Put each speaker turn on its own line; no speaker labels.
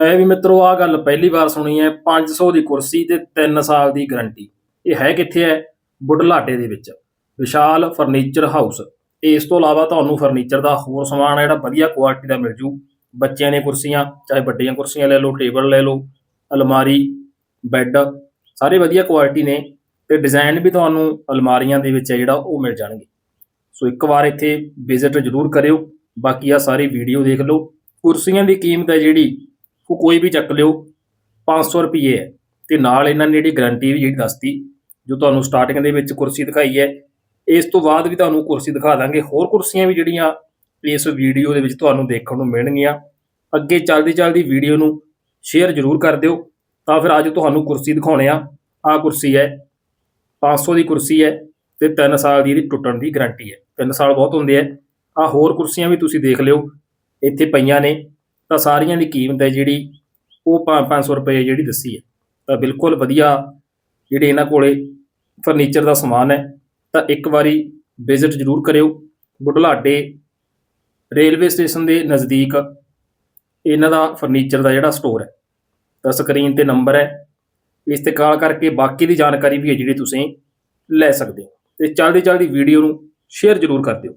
ਇਹ ਵੀ ਮਿੱਤਰੋ ਆ ਗੱਲ ਪਹਿਲੀ ਵਾਰ ਸੁਣੀ ਹੈ 500 ਦੀ ਕੁਰਸੀ ਤੇ 3 ਸਾਲ ਦੀ ਗਾਰੰਟੀ। ਇਹ ਹੈ ਕਿੱਥੇ ਹੈ? ਬੁਢਲਾਡੇ ਦੇ ਵਿੱਚ। Vishal furniture house. ਇਸ ਤੋਂ ਇਲਾਵਾ ਤੁਹਾਨੂੰ ਫਰਨੀਚਰ ਦਾ ਹੋਰ ਸਮਾਨ ਜਿਹੜਾ ਵਧੀਆ ਕੁਆਲਿਟੀ ਦਾ ਮਿਲ ਜੂ। ਬੱਚਿਆਂ ਦੀਆਂ ਕੁਰਸੀਆਂ, ਚਾਹੇ ਵੱਡੀਆਂ ਕੁਰਸੀਆਂ ਲੈ ਲਓ ਟੇਬਲ ਲੈ ਲਓ, ਅਲਮਾਰੀ ਬੈੱਡ ਸਾਰੇ ਵਧੀਆ ਕੁਆਲਿਟੀ ਨੇ ਤੇ ਡਿਜ਼ਾਈਨ ਵੀ ਤੁਹਾਨੂੰ ਅਲਮਾਰੀਆਂ ਦੇ ਵਿੱਚ ਹੈ ਜਿਹੜਾ ਉਹ ਮਿਲ ਜਾਣਗੇ। ਸੋ ਇੱਕ ਵਾਰ ਇੱਥੇ ਵਿਜ਼ਿਟ ਜ਼ਰੂਰ ਕਰਿਓ। ਬਾਕੀ ਆ ਸਾਰੀ ਵੀਡੀਓ ਦੇਖ ਲਓ। ਕੁਰਸੀਆਂ ਦੀ ਕੀਮਤ ਹੈ ਜਿਹੜੀ ਉਹ ਕੋਈ ਵੀ ਚੱਕ ਲਿਓ 500 ਰੁਪਏ ਹੈ। ਤੇ ਨਾਲ ਇਹਨਾਂ ਨੇ ਜਿਹੜੀ ਗਾਰੰਟੀ ਵੀ ਜਿਹੜੀ ਦੱਸਤੀ, ਜੋ ਤੁਹਾਨੂੰ ਸਟਾਰਟਿੰਗ ਦੇ ਵਿੱਚ ਕੁਰਸੀ ਦਿਖਾਈ ਹੈ, ਇਸ ਤੋਂ ਬਾਅਦ ਵੀ ਤੁਹਾਨੂੰ ਕੁਰਸੀ ਦਿਖਾ ਦਾਂਗੇ। ਹੋਰ ਕੁਰਸੀਆਂ ਵੀ ਜਿਹੜੀਆਂ ਇਸ ਵੀਡੀਓ ਦੇ ਵਿੱਚ ਤੁਹਾਨੂੰ ਦੇਖਣ ਨੂੰ ਮਿਲਣਗੀਆਂ। ਅੱਗੇ ਚੱਲਦੀ ਚੱਲਦੀ ਵੀਡੀਓ ਨੂੰ ਸ਼ੇਅਰ ਜ਼ਰੂਰ ਕਰ ਦਿਓ। ਤਾਂ ਫਿਰ ਅੱਜ ਤੁਹਾਨੂੰ ਕੁਰਸੀ ਦਿਖਾਉਣੇ ਆ। ਆ ਕੁਰਸੀ ਹੈ 500 ਦੀ ਕੁਰਸੀ ਹੈ ਤੇ 3 ਸਾਲ ਦੀ ਇਹਦੀ ਟੁੱਟਣ ਦੀ ਗਾਰੰਟੀ ਹੈ। 3 ਸਾਲ ਬਹੁਤ ਹੁੰਦੇ ਆ ਆ ਹੋਰ ਕੁਰਸੀਆਂ ਵੀ ਤੁਸੀਂ ਦੇਖ ਲਿਓ, ਇੱਥੇ ਪਈਆਂ ਨੇ। ਤਾਂ ਸਾਰੀਆਂ ਦੀ ਕੀਮਤ ਹੈ ਜਿਹੜੀ ਉਹ 500 ਰੁਪਏ ਜਿਹੜੀ ਦੱਸੀ ਹੈ। ਤਾਂ ਬਿਲਕੁਲ ਵਧੀਆ ਜਿਹੜੇ ਇਹਨਾਂ ਕੋਲੇ ਫਰਨੀਚਰ ਦਾ ਸਮਾਨ ਹੈ, ਤਾਂ ਇੱਕ ਵਾਰੀ ਵਿਜ਼ਿਟ ਜ਼ਰੂਰ ਕਰਿਓ। ਬੁਢਲਾਡੇ ਰੇਲਵੇ ਸਟੇਸ਼ਨ ਦੇ ਨਜ਼ਦੀਕ ਇਹਨਾਂ ਦਾ ਫਰਨੀਚਰ ਦਾ ਜਿਹੜਾ ਸਟੋਰ ਹੈ, ਤਾਂ ਸਕਰੀਨ ਤੇ ਨੰਬਰ ਹੈ। ਇਸ ਤੇ ਕਾਲ ਕਰਕੇ ਬਾਕੀ ਦੀ ਜਾਣਕਾਰੀ ਵੀ ਹੈ ਜਿਹੜੀ ਤੁਸੀਂ ਲੈ ਸਕਦੇ ਹੋ। ਤੇ ਚਲਦੀ ਚਲਦੀ ਵੀਡੀਓ ਨੂੰ ਸ਼ੇਅਰ ਜ਼ਰੂਰ ਕਰ ਦਿਓ।